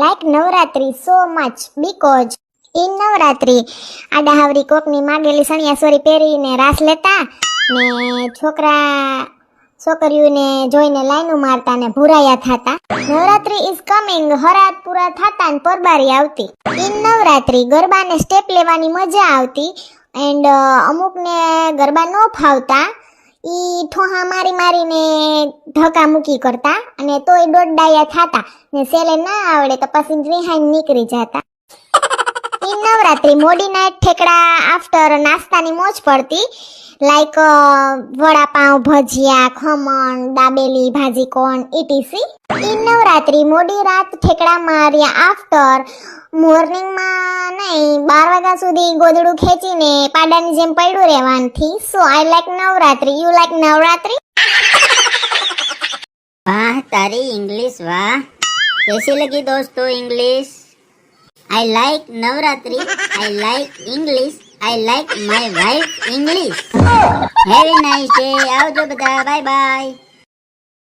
like Navratri so much because in Navratri આડા હાવરી કોકની માગેલી સણિયા સોરી પહેરીને રાસ લેતા ને છોકરા, છોકરીઓને જોઈને લાઈનો મારતા ને ભૂરાયા થતા. નવરાત્રી ઇઝ કમિંગ હરાત પૂરા થતા ને પરબારી આવતી. ઇન નવરાત્રી ગરબાને સ્ટેપ લેવાની મજા આવતી એન્ડ અમુકને ગરબા ન ફાવતા. ઈ ઠોહા મારી મારીને ધક્કા મૂકી કરતા અને તોય દોડડાયા થતા ને સેલે ના આવડે તો પછી રિહાઈ નીકળી જતા. નવરાત્રી મોડી નાઇટ ઠેકડા આફ્ટર નાસ્તાની મોજ પડતી. લાઈક વડાપાઉં, ભજીયા, ખમણ, દાબેલી ભાજીકોણ ઈટીસી ઈ નવરાત્રી મોડી રાત ઠેકડા માર્યા આફ્ટર મોર્નિંગમાં નહીં, બાર વાગ્યા સુધી ગોદડું ખેંચીને પાડાની જેમ પડ્યું રહેવાનથી. So I like Navratri. You like Navratri? વાહ, તારી ઇંગ્લિશ વાહ. કેસી લગી દોસ્તો English I like Navratri. I like English. I like my wife English. Have a nice day. Bye bye.